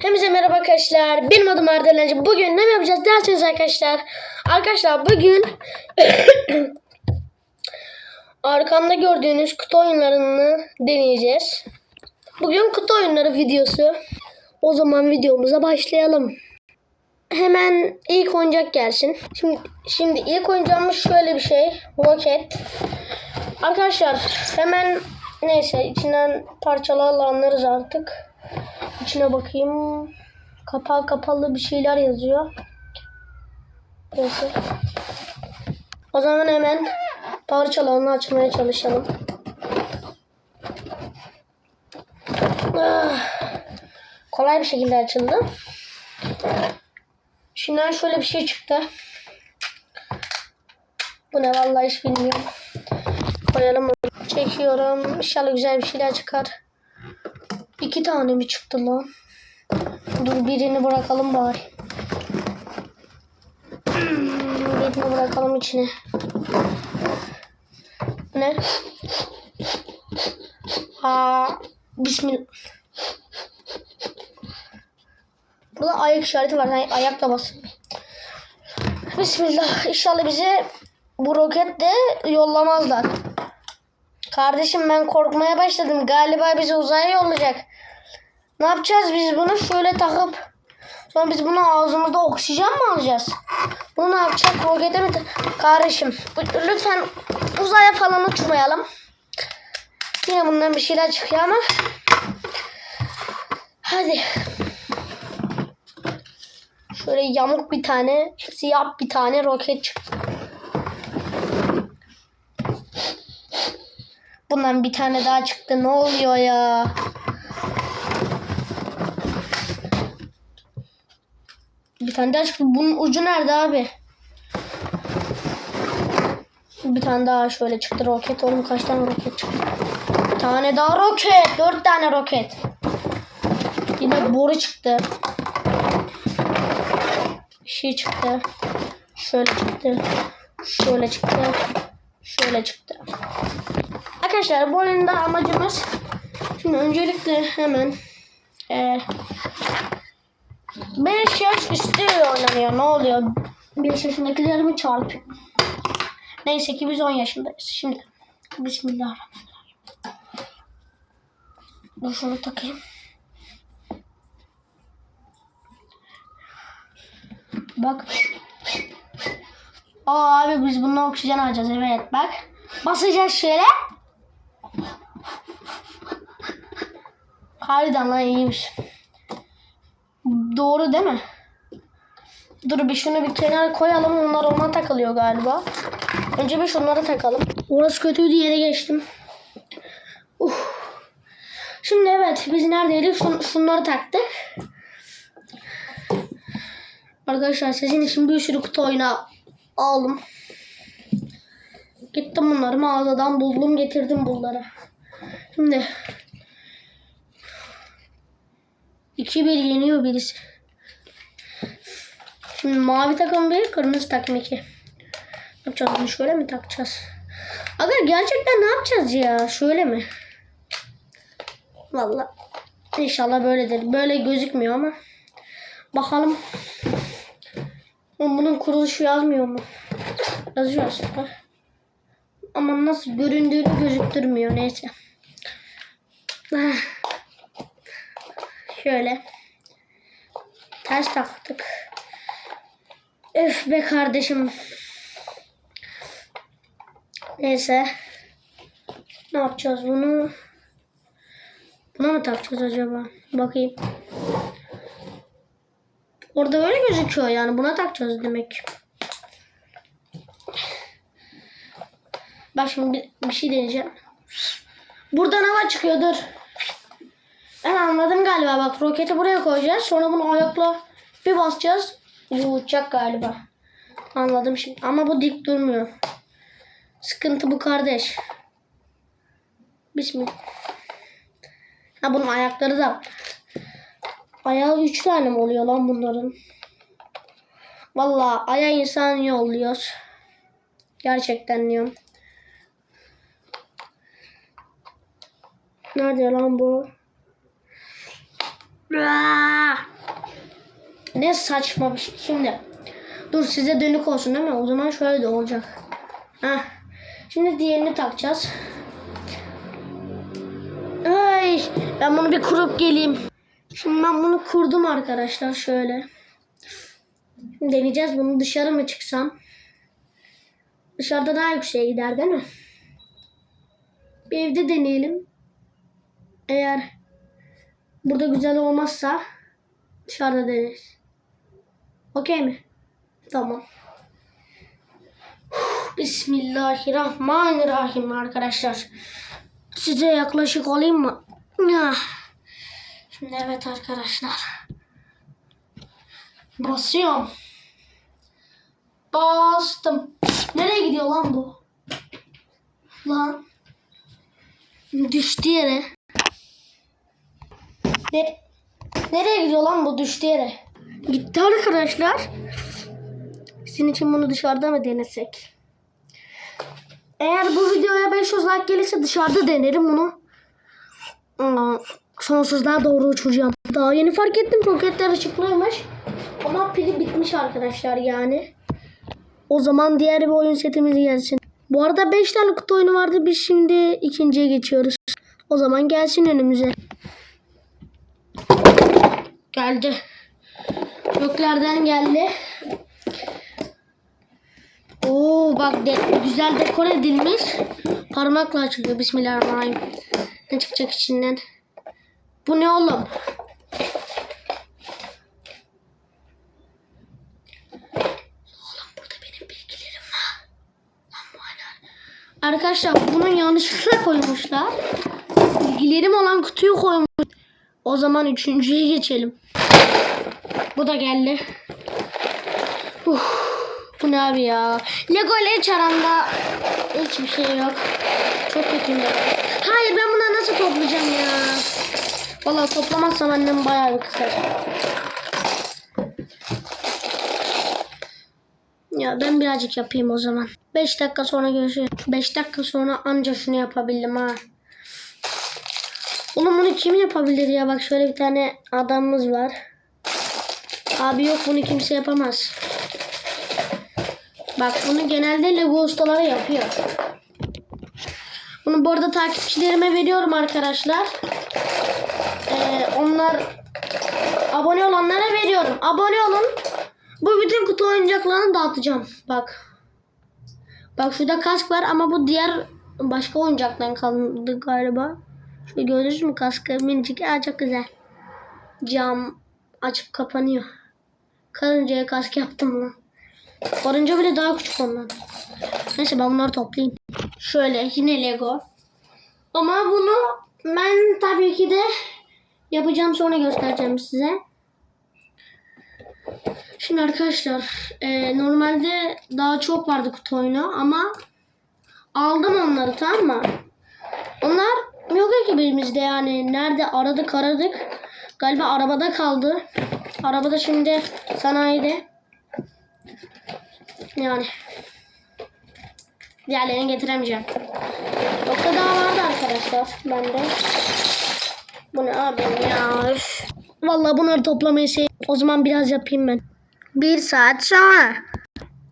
Hepinize merhaba arkadaşlar. Benim adım Erdelenci. Bugün ne yapacağız derseniz arkadaşlar. Arkadaşlar bugün arkamda gördüğünüz kutu oyunlarını deneyeceğiz. Bugün kutu oyunları videosu. O zaman videomuza başlayalım. Hemen ilk oyuncak gelsin. Şimdi, şimdi ilk oyuncağımız şöyle bir şey. Roket. Arkadaşlar hemen neyse içinden parçalarla anlarız artık. İçine bakayım. Kapağı kapalı bir şeyler yazıyor. Neyse. O zaman hemen parçalarını açmaya çalışalım. Ah, kolay bir şekilde açıldı. Şimdiden şöyle bir şey çıktı. Bu ne vallahi hiç bilmiyorum. Koyalım. Çekiyorum. İnşallah güzel bir şeyler çıkar. İki tane mi çıktı lan? Dur birini bırakalım bari. Hmm, Birini bırakalım içine. Ne? Ha, bismillah. Burada ayak işareti var. Ay- ayakla bas. Bismillah. İnşallah bizi bu roketle yollamazlar. Kardeşim ben korkmaya başladım. Galiba bizi uzaya yollayacak. Ne yapacağız biz bunu? Şöyle takıp sonra biz bunu ağzımızda oksijen mi alacağız? Bunu ne yapacak? Rokete mi? Kardeşim lütfen uzaya falan uçmayalım. Yine bundan bir şeyler çıkıyor ama. Hadi. Şöyle yamuk bir tane, siyah bir tane roket çıktı. Bundan bir tane daha çıktı. Ne oluyor ya? Bir tane daha çıktı. Bunun ucu nerede abi? Bir tane daha şöyle çıktı roket. Oğlum kaç tane roket çıktı? Bir tane daha roket. Dört tane roket. Yine boru çıktı. Bir şey çıktı. Şöyle çıktı. Şöyle çıktı. Şöyle çıktı. Arkadaşlar bu oyunda amacımız şimdi öncelikle hemen e, 5 yaş üstü oynanıyor. Ne oluyor? 5 yaşındakileri mi çarpıyor? Neyse ki biz 10 yaşındayız. Şimdi Bismillahirrahmanirrahim. Dur şunu takayım. Bak. Aa abi biz bununla oksijen alacağız. Evet bak. Basacağız şöyle. Harbiden lan iyiymiş. Doğru değil mi? Dur bir şunu bir kenara koyalım. Onlar ona takılıyor galiba. Önce bir şunları takalım. Orası kötüydü yere geçtim. Uf. Şimdi evet biz neredeydik? Şun, şunları taktık. Arkadaşlar sizin için bir sürü kutu oyunu aldım. Gittim bunları mağazadan buldum getirdim bunları. Şimdi 2-1 yeniyor birisi. Şimdi mavi takım bir, kırmızı takım iki. Ne yapacağız bunu şöyle mi takacağız? Aga gerçekten ne yapacağız ya? Şöyle mi? Vallahi inşallah böyledir. Böyle gözükmüyor ama. Bakalım. Bunun kuruluşu yazmıyor mu? Yazıyor aslında. Ama nasıl göründüğünü gözüktürmüyor. Neyse. Ah. Şöyle. Ters taktık. Öf be kardeşim. Neyse. Ne yapacağız bunu? Buna mı takacağız acaba? Bakayım. Orada öyle gözüküyor yani. Buna takacağız demek. Bak şimdi bir, bir şey deneyeceğim. Buradan hava çıkıyor dur. Ben anladım galiba bak roketi buraya koyacağız. Sonra bunu ayakla bir basacağız. Bu uçacak galiba. Anladım şimdi. Ama bu dik durmuyor. Sıkıntı bu kardeş. Bismillah. Ha bunun ayakları da. Ayağı üç tane mi oluyor lan bunların? Vallahi aya insan yolluyor. Gerçekten diyorum. Nerede lan bu? Ne saçma bir şey. Şimdi dur size dönük olsun değil mi? O zaman şöyle de olacak. Heh. Şimdi diğerini takacağız. Ay, ben bunu bir kurup geleyim. Şimdi ben bunu kurdum arkadaşlar şöyle. Şimdi deneyeceğiz bunu dışarı mı çıksam? Dışarıda daha yükseğe gider değil mi? Bir evde deneyelim. Eğer burada güzel olmazsa dışarıda deneriz. Okey mi? Tamam. Bismillahirrahmanirrahim arkadaşlar. Size yaklaşık olayım mı? Ah. Şimdi evet arkadaşlar. Basıyorum. Bastım. Nereye gidiyor lan bu? Lan. Düştü yere. Ne? Nereye gidiyor lan bu düştü yere? Gitti arkadaşlar. Sizin için bunu dışarıda mı denesek? Eğer bu videoya 500 like gelirse dışarıda denerim bunu. Aa, Sonsuzluğa doğru uçuracağım. Daha yeni fark ettim roketler ışıklıymış. Ama pili bitmiş arkadaşlar yani. O zaman diğer bir oyun setimiz gelsin. Bu arada 5 tane kutu oyunu vardı. Biz şimdi ikinciye geçiyoruz. O zaman gelsin önümüze. Geldi. Göklerden geldi. Oo bak de, güzel dekor edilmiş. Parmakla açılıyor. Bismillahirrahmanirrahim. Ne çıkacak içinden? Bu ne oğlum? Arkadaşlar bunun yanlışlıkla koymuşlar. Bilgilerim olan kutuyu koymuş. O zaman üçüncüye geçelim. Bu da geldi. Uf, bu ne abi ya? Lego ile çaranda hiçbir şey yok. Çok kötüyüm ben. Hayır ben bunu nasıl toplayacağım ya? Vallahi toplamazsam annem bayağı bir kızar. Ya ben birazcık yapayım o zaman. 5 dakika sonra görüşürüz. 5 dakika sonra anca şunu yapabildim ha. Kim yapabilir ya? Bak şöyle bir tane adamımız var. Abi yok bunu kimse yapamaz. Bak bunu genelde Lego ustaları yapıyor. Bunu bu arada takipçilerime veriyorum arkadaşlar. Ee, onlar abone olanlara veriyorum. Abone olun. Bu bütün kutu oyuncaklarını dağıtacağım. Bak. Bak şurada kask var ama bu diğer başka oyuncaktan kaldı galiba. Şöyle gördünüz mü kaskı minicik. Aa, çok güzel. Cam açıp kapanıyor. Karıncaya kask yaptım lan. Karınca bile daha küçük ondan. Neyse ben bunları toplayayım. Şöyle yine Lego. Ama bunu ben tabii ki de yapacağım sonra göstereceğim size. Şimdi arkadaşlar e, normalde daha çok vardı kutu oyunu ama aldım onları tamam mı? Onlar yok ekibimizde yani nerede aradık aradık. Galiba arabada kaldı. Arabada şimdi sanayide. Yani diğerlerini getiremeyeceğim. Yoksa daha vardı arkadaşlar bende. Bu ne abi ya? Üf. Vallahi bunları toplamayı şey. O zaman biraz yapayım ben. Bir saat sonra.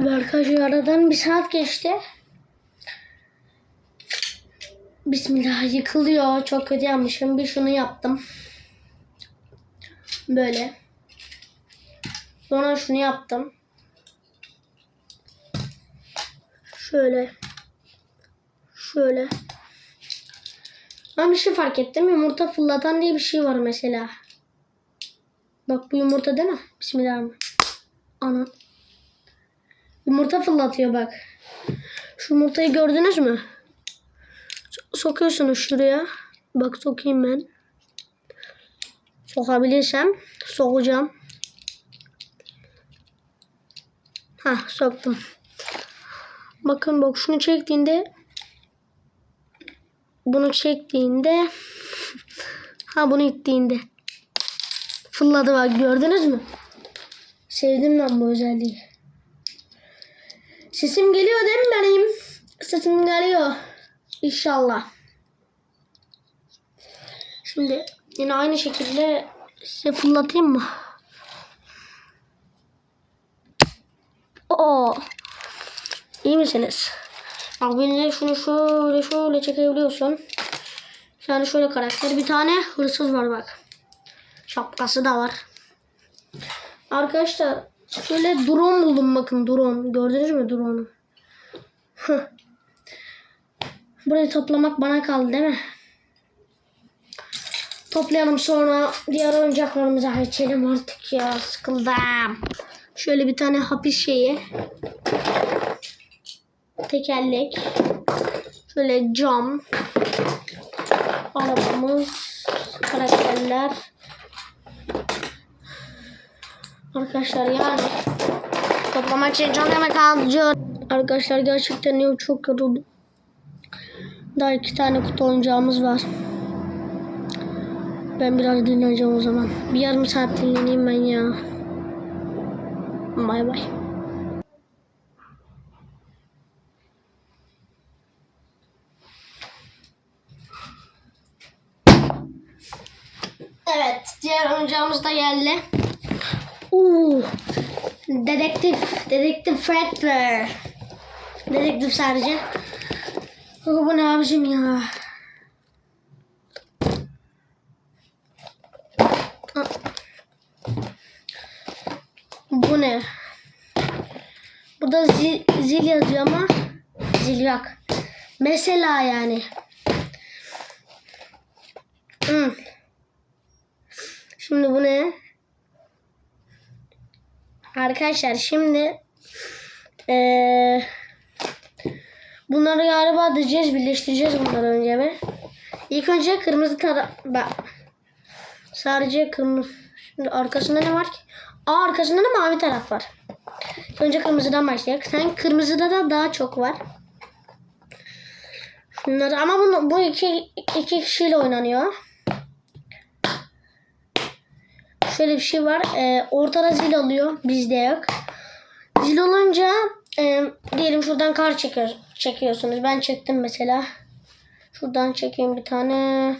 Arkadaşlar aradan bir saat geçti. Bismillah yıkılıyor. Çok kötü yapmışım. Bir şunu yaptım. Böyle. Sonra şunu yaptım. Şöyle. Şöyle. Ben bir şey fark ettim. Yumurta fırlatan diye bir şey var mesela. Bak bu yumurta değil mi? Bismillahirrahmanirrahim. Ana. Yumurta fırlatıyor bak. Şu yumurtayı gördünüz mü? So- Sokuyorsunuz şuraya. Bak sokayım ben. Sokabilirsem sokacağım. Hah soktum. Bakın bak şunu çektiğinde bunu çektiğinde ha bunu ittiğinde fırladı bak gördünüz mü? Sevdim ben bu özelliği. Sesim geliyor değil mi benim? Sesim geliyor. İnşallah. Şimdi yine aynı şekilde size fırlatayım mı? Oo. İyi misiniz? Bak beni şunu şöyle şöyle çekebiliyorsun. Yani şöyle karakter. Bir tane hırsız var bak. Şapkası da var. Arkadaşlar şöyle drone buldum bakın drone. Gördünüz mü drone'u? Burayı toplamak bana kaldı değil mi? Toplayalım sonra diğer oyuncaklarımıza geçelim artık ya sıkıldım. Şöyle bir tane hapis şeyi. Tekerlek. Şöyle cam. Arabamız. Karakterler. Arkadaşlar yani toplamak için çok emek harcıyor. Arkadaşlar gerçekten çok yoruldum. Daha iki tane kutu oyuncağımız var. Ben biraz dinleneceğim o zaman. Bir yarım saat dinleneyim ben ya. Bay bay. Evet, diğer oyuncağımız da geldi. Uuu, dedektif, dedektif Fredbear. Dedektif sadece. Oh, bu ne abicim ya? Bu ne? Burada zil, zil yazıyor ama zil yok. Mesela yani. Hmm. Şimdi bu ne? Arkadaşlar şimdi eee bunları galiba diyeceğiz, birleştireceğiz bunları önce bir. İlk önce kırmızı tara... Bak. Sadece kırmızı. Şimdi arkasında ne var ki? Aa arkasında da mavi taraf var. Önce kırmızıdan başlayalım. Sen kırmızıda da daha çok var. Şunları ama bunu, bu iki, iki kişiyle oynanıyor. Şöyle bir şey var. Ee, ortada zil oluyor. Bizde yok. Zil olunca e, diyelim şuradan kar çekiyor, çekiyorsunuz. Ben çektim mesela. Şuradan çekeyim bir tane.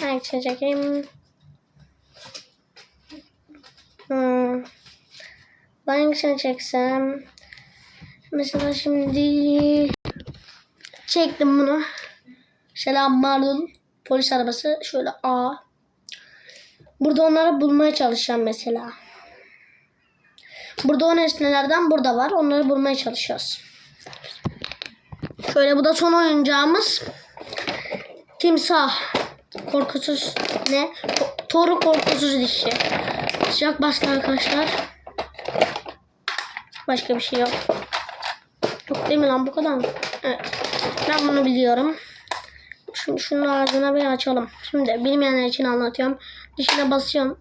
Hangisini çekeyim? Hmm. Ben hangisini çeksem? Mesela şimdi çektim bunu. Selam malum. Polis arabası. Şöyle A. Burada onları bulmaya çalışacağım mesela. Burada o nesnelerden burada var. Onları bulmaya çalışıyoruz. Şöyle bu da son oyuncağımız. Timsah. Korkusuz ne? To- Toru korkusuz dişi. Sıcak bastı arkadaşlar. Başka bir şey yok. Yok değil mi lan bu kadar mı? Evet. Ben bunu biliyorum. Şimdi şunun ağzını bir açalım. Şimdi bilmeyenler için anlatıyorum. Dişine basıyorum.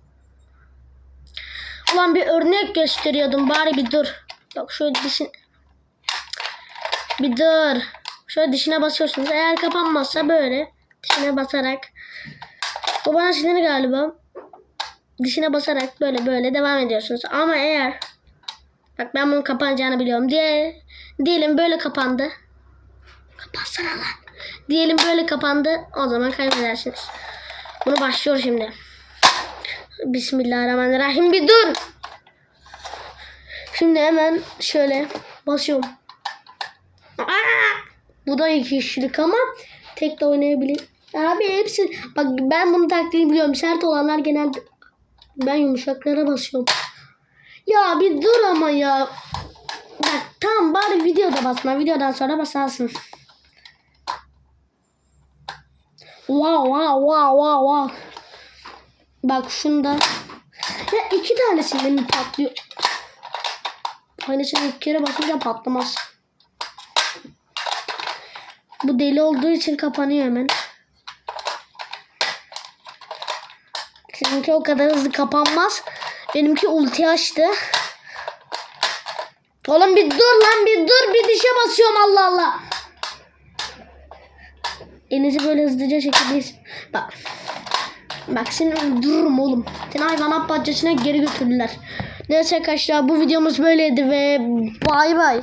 Ulan bir örnek gösteriyordum. Bari bir dur. Yok şöyle dişin... Bir dur. Şöyle dişine basıyorsunuz. Eğer kapanmazsa böyle dişine basarak. Bu bana sinir galiba. Dişine basarak böyle böyle devam ediyorsunuz. Ama eğer bak ben bunun kapanacağını biliyorum. Diye diyelim böyle kapandı. Kapatsana lan. Diyelim böyle kapandı. O zaman kaybedersiniz. Bunu başlıyor şimdi. Bismillahirrahmanirrahim. Bir dur. Şimdi hemen şöyle basıyorum. Aa! Bu da iki kişilik ama tek de oynayabilir. Abi hepsi bak ben bunu taktiğini biliyorum. Sert olanlar genelde ben yumuşaklara basıyorum. Ya bir dur ama ya. Bak tamam bari videoda basma. Videodan sonra basarsın. Wow wow wow wow wow. Bak şunda. Ya iki tanesinden mi patlıyor? Aynısını iki kere basınca patlamaz. Bu deli olduğu için kapanıyor hemen. Sizinki o kadar hızlı kapanmaz. Benimki ulti açtı. Oğlum bir dur lan bir dur bir dişe basıyorum Allah Allah. Elinizi böyle hızlıca çekebilirsin. Bak. Bak seni öldürürüm oğlum. Seni hayvanat bahçesine geri götürdüler. Neyse arkadaşlar bu videomuz böyleydi ve bay bay.